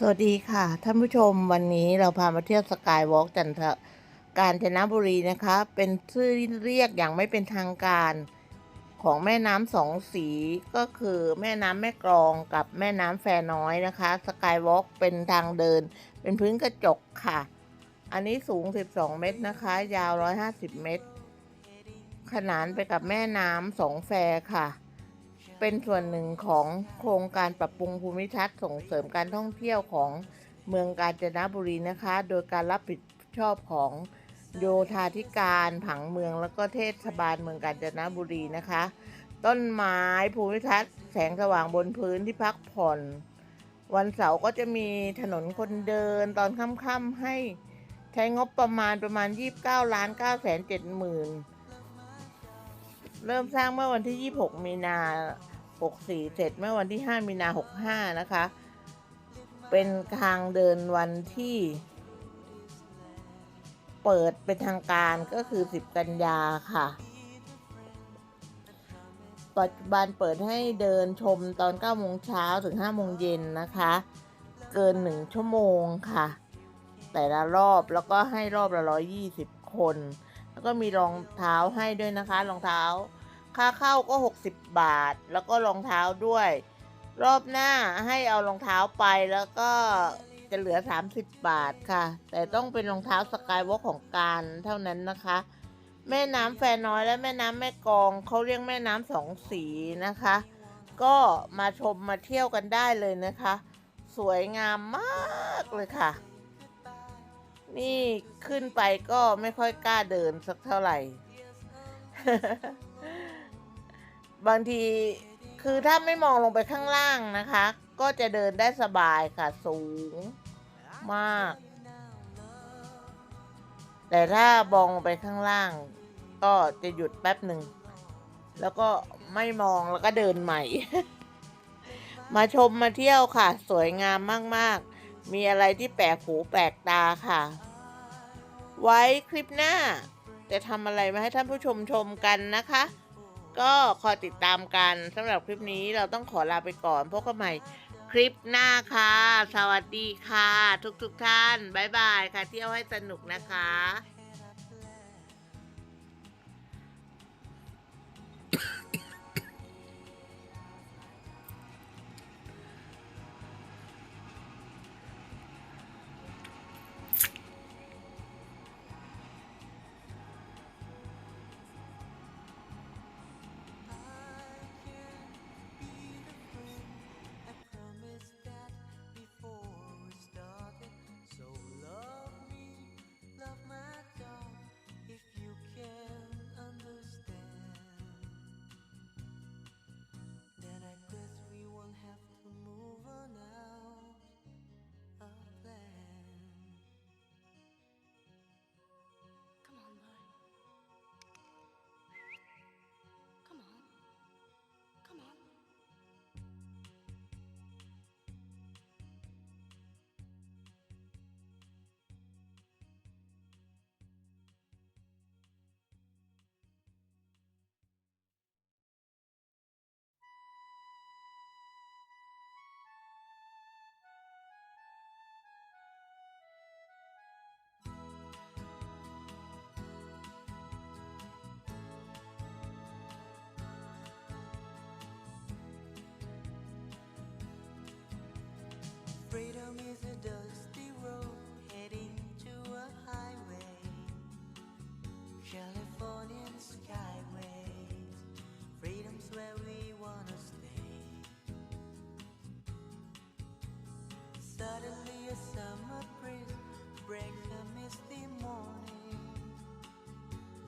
สวัสดีค่ะ ท่านผู้ชมวันนี้เราพามาเที่ยวสกายวอล์กจันทกาญจนบุรีนะคะ เป็นชื่อเรียกอย่างไม่เป็นทางการของแม่น้ำสองสีก็คือแม่น้ำแม่กลองกับแม่น้ำแฟน้อยนะคะสกายวอล์กเป็นทางเดิน เป็นพื้นกระจกค่ะ อันนี้สูง 12 เมตรนะคะ ยาว 150 เมตร ขนานไปกับแม่น้ำสองแฟค่ะ เป็นส่วนหนึ่งของโครงการปรับปรุงภูมิทัศน์ส่งเสริมการท่องเที่ยวของเมืองกาญจนบุรีนะคะ โดยการรับผิดชอบของโยธาธิการผังเมืองแล้วก็เทศบาลเมืองกาญจนบุรีนะคะ ต้นไม้ภูมิทัศน์แสงสว่างบนพื้นที่พักผ่อน วันเสาร์ก็จะมีถนนคนเดินตอนค่ำๆให้ใช้งบประมาณประมาณ 29ล้าน9แสน7หมื่น เริ่มสร้างเมื่อวันที่ 26 มีนา 64 เสร็จเมื่อวันที่ 5 มีนา 65 นะคะ เป็นทางเดินวันที่ เปิดเป็นทางการก็คือ 10 กันยาค่ะ ปัจจุบันเปิดให้เดินชมตอน 9 โมงเช้าถึง 5 โมงเย็นนะคะ เกิน 1 ชั่วโมงค่ะ แต่ละรอบแล้วก็ให้รอบละ 120 คน แล้วก็มีรองเท้าให้ด้วยนะคะ รองเท้า ค่าเข้าก็ 60 บาท แล้วก็รองเท้าด้วย รอบหน้าให้เอารองเท้าไปแล้วก็จะเหลือ 30 บาทค่ะ แต่ต้องเป็นรองเท้าสกายวอล์กของการเท่านั้นนะคะ แม่น้ำแฟน้อยและแม่น้ำแม่กองเขาเรียกแม่น้ำสองสีนะคะ ก็มาชมมาเที่ยวกันได้เลยนะคะ สวยงามมากเลยค่ะ นี่ขึ้นไปก็ไม่ค่อยกล้าเดินสักเท่าไหร่ บางทีคือถ้าไม่มองลงไปข้างล่างนะคะ ก็จะเดินได้สบายค่ะ สูงมาก แต่ถ้ามองลงไปข้างล่าง ก็จะหยุดแป๊บหนึ่ง แล้วก็ไม่มองแล้วก็เดินใหม่ มาชมมาเที่ยวค่ะ สวยงามมาก ๆ มีอะไรที่แปลกหูแปลกตาค่ะ ไว้คลิปหน้า จะทำอะไรมาให้ท่านผู้ชมชมกันนะคะ ก็คอยติดตามกันสำหรับคลิปนี้เราต้องขอลาไปก่อนพบกันใหม่คลิปหน้าค่ะ สวัสดีค่ะ ทุกๆทท่าน บ๊ายบายค่ะ เที่ยวให้สนุกนะคะ Freedom is a dusty road heading to a highway. Californian skyways. Freedom's where we wanna stay. Suddenly a summer breeze breaks a misty morning.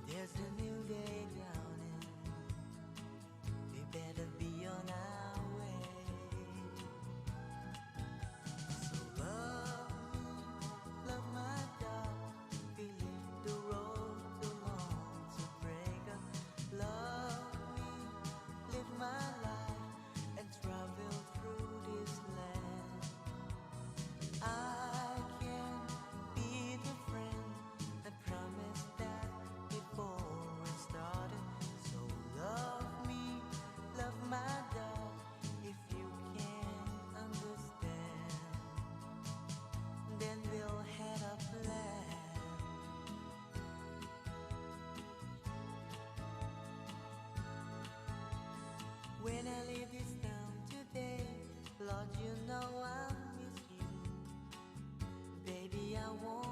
There's a new day. I want